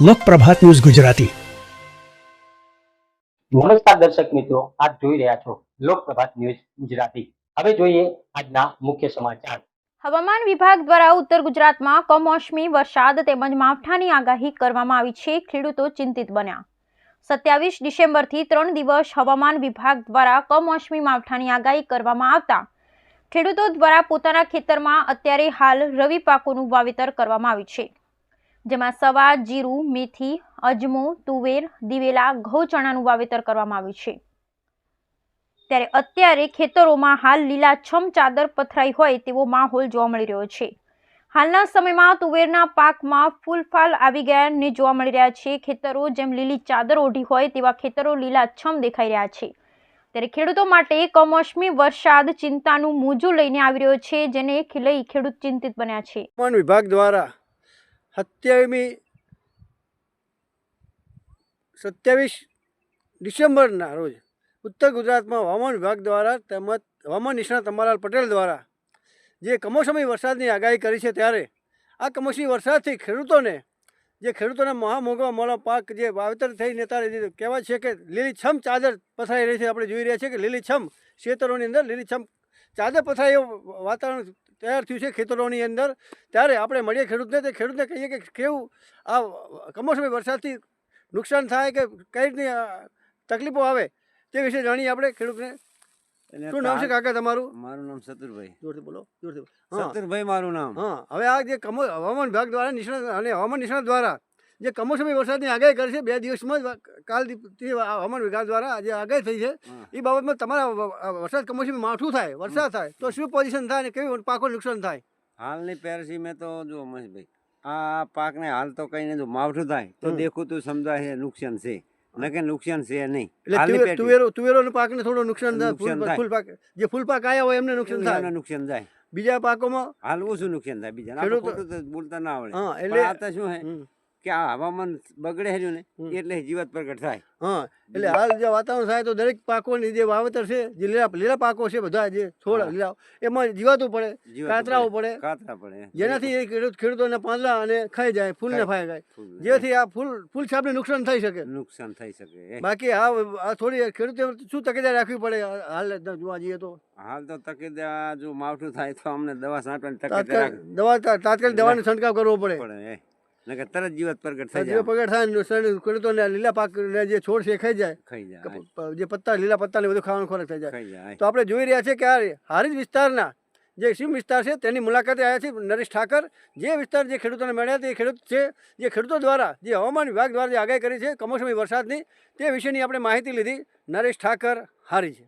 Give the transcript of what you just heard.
લોકપ્રભાત news Gujarati. નમસ્કાર દર્શક મિત્રો આપ જોઈ રહ્યા છો લોકપ્રભાત ન્યૂઝ ગુજરાતી. હવે જોઈએ આજના મુખ્ય સમાચાર. હવામાન વિભાગ દ્વારા ઉત્તર ગુજરાતમાં કમોસમી વરસાદ તેમજ માવઠાની આગાહી કરવામાં આવી છે ખેડૂતો ચિંતિત બન્યા. સત્યાવીસ ડિસેમ્બરથી ત્રણ દિવસ હવામાન વિભાગ દ્વારા કમોસમી માવઠાની આગાહી કરવામાં આવતા ખેડૂતો દ્વારા પોતાના ખેતરમાં અત્યારે હાલ રવિ પાકોનું વાવેતર કરવામાં આવ્યું છે. જેમાં સવા, જીરું, મેથી, અજમો, તુવેર, દિવેલા, ઘઉં ચણાનું વાવેતર કરવામાં આવ્યું છે. ત્યારે અત્યારે ખેતરોમાં હાલ લીલાછમ ચાદર પથરાઈ હોય તેવો માહોલ જોવા મળી રહ્યો છે. હાલના સમયમાં તુવેરના પાકમાં ફૂલફાલ આવી ગયાને જોવા મળી રહ્યા છે. ખેતરો જેમ લીલી ચાદર ઓઢી હોય તેવા ખેતરો લીલાછમ દેખાઈ રહ્યા છે. ત્યારે ખેડૂતો માટે કમોસમી વરસાદ ચિંતાનું મોજું લઈને આવી રહ્યો છે, જેને લઈ ખેડૂત ચિંતિત બન્યા છે. હવામાન વિભાગ દ્વારા સત્યાવીસમી સત્યાવીસ ડિસેમ્બરના રોજ ઉત્તર ગુજરાતમાં હવામાન વિભાગ દ્વારા તેમજ હવામાન નિષ્ણાત અંબાલાલ પટેલ દ્વારા જે કમોસમી વરસાદની આગાહી કરી છે, ત્યારે આ કમોસમી વરસાદથી ખેડૂતોને જે ખેડૂતોને મહામોઘા મોડા પાક જે વાવેતર થઈને ત્યારે કહેવાય છે કે લીલીછમ ચાદર પથરાઈ રહી છે, આપણે જોઈ રહ્યા છીએ કે લીલીછમ ખેતરોની અંદર લીલીછમ ચાદર પથરાઈ એવું વાતાવરણ તૈયાર થયું છે ખેતરોની અંદર. ત્યારે આપણે મળીએ ખેડૂતને, તે ખેડૂતને કહીએ કે કેવું આ કમોસમી વરસાદથી નુકસાન થાય કે કઈ રીતની તકલીફો આવે તે વિશે જાણીએ આપણે ખેડૂતને. શું નામ છે કાકા તમારું? મારું નામ સતુરભાઈ. જોરથી બોલો જોરથી સતુરભાઈ મારું નામ. હા હવે આ જે કમો હવામાન વિભાગ દ્વારા નિષ્ણાત અને હવામાન નિષ્ણાત દ્વારા જે કમોસમી વરસાદની આગાહી કરી છે બે દિવસમાં જ કાલથી હવામાન વિભાગ દ્વારા જે આગાહી થઈ છે. એ બાબતમાં તમારા વરસાદ કમોસમી માઠું થાય વરસાદ થાય તો શું પોઝિશન થાય અને કેવી પાકો નુકસાન થાય? હાલની પેરસી મેં તો જો મહેશભાઈ આ પાકને હાલ તો કહીને જો માવઠું થાય તો દેખું તું સમજાય નુકસાન છે. નકે નુકસાન છે નહીં. એટલે તુવેર- તુવેરોના પાકને થોડું નુકસાન થાય. ફૂલ પાક જે ફૂલ પાક આવ્યા હોય એમને નુકસાન થાય. નુકસાન થાય. બીજા પાકોમાં હાલ ઓછું નુકસાન થાય બીજા બોલતા ના આવડે. હા એટલે આ તો શું હે? કે આ હવામાન બગડે છે ને એટલે જીવત પ્રગટ થાય. હા એટલે હાલ જે વાતાવરણ થાય તો દરેક પાકોની જે વાવેતર છે જે લીલા લીલા પાકો છે બધા જે છોડ લીલા એમાં જીવાતું પડે કાતરાઓ પડે કાતરા પડે. જેનાથી એ ખેડૂત ખેડૂતોને પાંદડા અને ખાઈ જાય ફૂલને ખાઈ. જાય જેથી આ ફૂલ ફૂલ છાપને નુકસાન થઈ શકે. નુકસાન થઈ શકે બાકી આ આ થોડી ખેડૂતે શું તકેદારી રાખવી પડે? હાલ જોવા જઈએ તો. હાલ તો તકેદાર જો માવઠું થાય તો અમને દવા છાંટવાની તકેદારી દવા તાત્કાલિક દવાનો છંટકાવ કરવો પડે. પડે. નકર તરત જીવત પ્રગટ થઈ જાય. પગડ થાય ને નુકસાન ખેડૂતોને લીલા પાક જે છોડ છે ખાઈ જાય. ખાઈ જાય જે પત્તા લીલા પત્તાને બધું ખાવાનું ખોરાક થઈ જાય. જાય તો આપણે જોઈ રહ્યા છે કે આ હારીજ વિસ્તારના જે સીમ વિસ્તાર છે તેની મુલાકાતે આવ્યા છે નરેશ ઠાકર. જે વિસ્તાર જે ખેડૂતોને મળ્યા તે ખેડૂત છે જે ખેડૂતો દ્વારા જે હવામાન વિભાગ દ્વારા જે આગાહી કરી છે કમોસમી વરસાદની તે વિશેની આપણે માહિતી લીધી નરેશ ઠાકર હારી છે